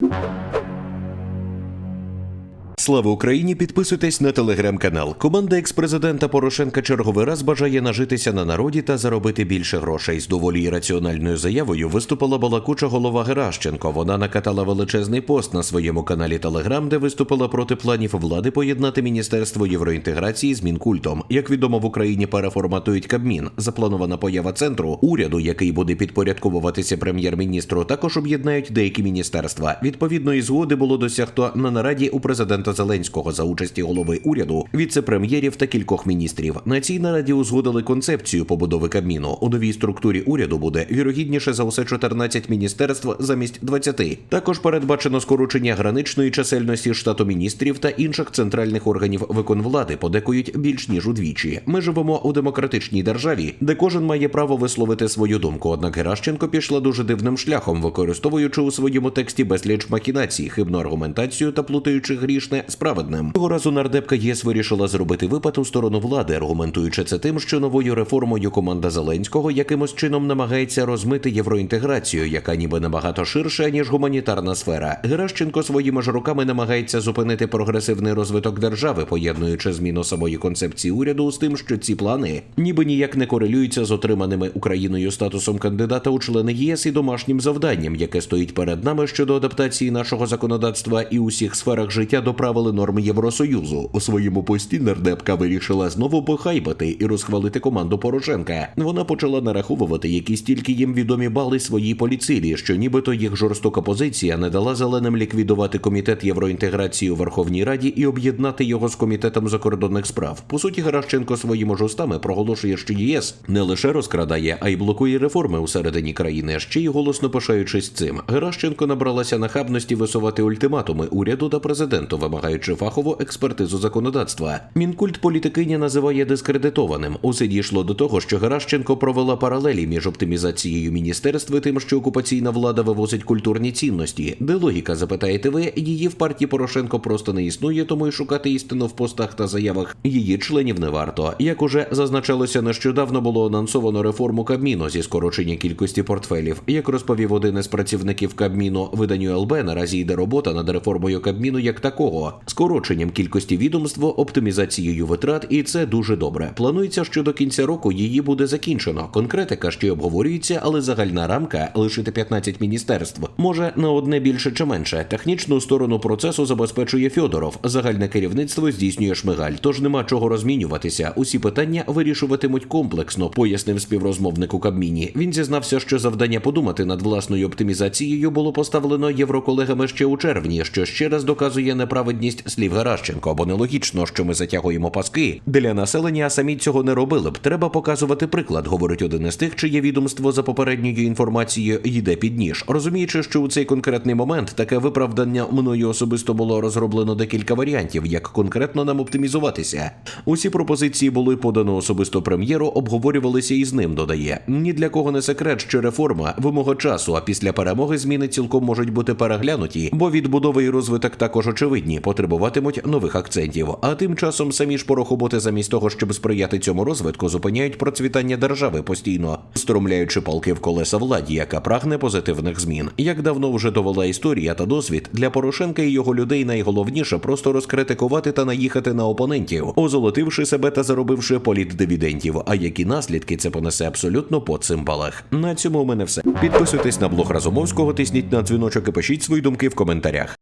you. Слава Україні! Підписуйтесь на телеграм-канал. Команда екс-президента Порошенка черговий раз бажає нажитися на народі та заробити більше грошей. З доволі ірраціональною заявою виступила балакуча голова Геращенко. Вона накатала величезний пост на своєму каналі Телеграм, де виступила проти планів влади поєднати міністерство євроінтеграції з мінкультом. Як відомо, в Україні переформатують Кабмін. Запланована поява центру уряду, який буде підпорядковуватися прем'єр-міністру. Також об'єднають деякі міністерства. Відповідної згоди було досягто на нараді у президента Зеленського за участі голови уряду, віце-прем'єрів та кількох міністрів. На цій нараді узгодили концепцію побудови Кабміну. У новій структурі уряду буде вірогідніше за все 14 міністерств замість 20. Також передбачено скорочення граничної чисельності штату міністрів та інших центральних органів виконвлади подекують більш ніж удвічі. Ми живемо у демократичній державі, де кожен має право висловити свою думку. Однак Геращенко пішла дуже дивним шляхом, використовуючи у своєму тексті безліч махінацій, хибну аргументацію та плутаючи грішне з праведним. Цього разу нардепка ЄС вирішила зробити випад у сторону влади, аргументуючи це тим, що новою реформою команда Зеленського якимось чином намагається розмити євроінтеграцію, яка ніби набагато ширша ніж гуманітарна сфера. Геращенко своїми ж руками намагається зупинити прогресивний розвиток держави, поєднуючи зміну самої концепції уряду з тим, що ці плани ніби ніяк не корелюються з отриманими Україною статусом кандидата у члени ЄС і домашнім завданням, яке стоїть перед нами щодо адаптації нашого законодавства і усіх сферах життя до правил і норм Євросоюзу. У своєму пості нардепка вирішила знову похайбати і розхвалити команду Порошенка. Вона почала нараховувати якісь тільки їм відомі бали своїй поліцилі, що нібито їх жорстока позиція не дала зеленим ліквідувати комітет євроінтеграції у Верховній Раді і об'єднати його з комітетом закордонних справ. По суті, Геращенко своїми ж устами проголошує, що ЄС не лише розкрадає, а й блокує реформи усередині країни, ще й голосно пишаючись цим. Геращенко набралася нахабності висувати ультиматуми уряду та президенту, вимагаючи фахову експертизу законодавства. Мінкульт політикиня називає дискредитованим. Усе дійшло до того, що Геращенко провела паралелі між оптимізацією міністерств і тим, що окупаційна влада вивозить культурні цінності. Де логіка, запитаєте ви, її в партії Порошенко просто не існує, тому й шукати істину в постах та заявах її членів не варто. Як уже зазначалося нещодавно, було анонсовано реформу Кабміну зі скорочення кількості портфелів. Як розповів один із працівників Кабміну виданню ЛБ, наразі йде робота над реформою Кабміну як такого, скороченням кількості відомств, оптимізацією витрат, і це дуже добре. Планується, що до кінця року її буде закінчено. Конкретика ще обговорюється, але загальна рамка лишити 15 міністерств. Може на одне більше чи менше. Технічну сторону процесу забезпечує Фьодоров. Загальне керівництво здійснює Шмигаль. Тож нема чого розмінюватися. Усі питання вирішуватимуть комплексно, пояснив співрозмовник у Кабміні. Він зізнався, що завдання подумати над власною оптимізацією було поставлено євроколегами ще у червні, що ще раз доказує неправедність слів Геращенко, бо нелогічно, що ми затягуємо паски для населення, самі цього не робили б. Треба показувати приклад, говорить один із тих, чиє відомство за попередньою інформацією йде під ніж. Розуміючи, що у цей конкретний момент таке виправдання мною особисто було розроблено декілька варіантів, як конкретно нам оптимізуватися. Усі пропозиції були подано особисто прем'єру, обговорювалися і з ним. Додає ні для кого не секрет, що реформа вимога часу. А після перемоги зміни цілком можуть бути переглянуті, бо відбудова і розвиток також очевидні, потребуватимуть нових акцентів. А тим часом самі ж порохоботи, замість того, щоб сприяти цьому розвитку, зупиняють процвітання держави постійно, струмляючи палки в колеса владі, яка прагне позитивних змін. Як давно вже довела історія та досвід для Порошенка і його людей найголовніше просто розкритикувати та наїхати на опонентів, озолотивши себе та заробивши політдивідентів. А які наслідки це понесе абсолютно по цимбалах. На цьому у мене все. Підписуйтесь на блог Разумовського, тисніть на дзвіночок і пишіть свої думки в коментарях.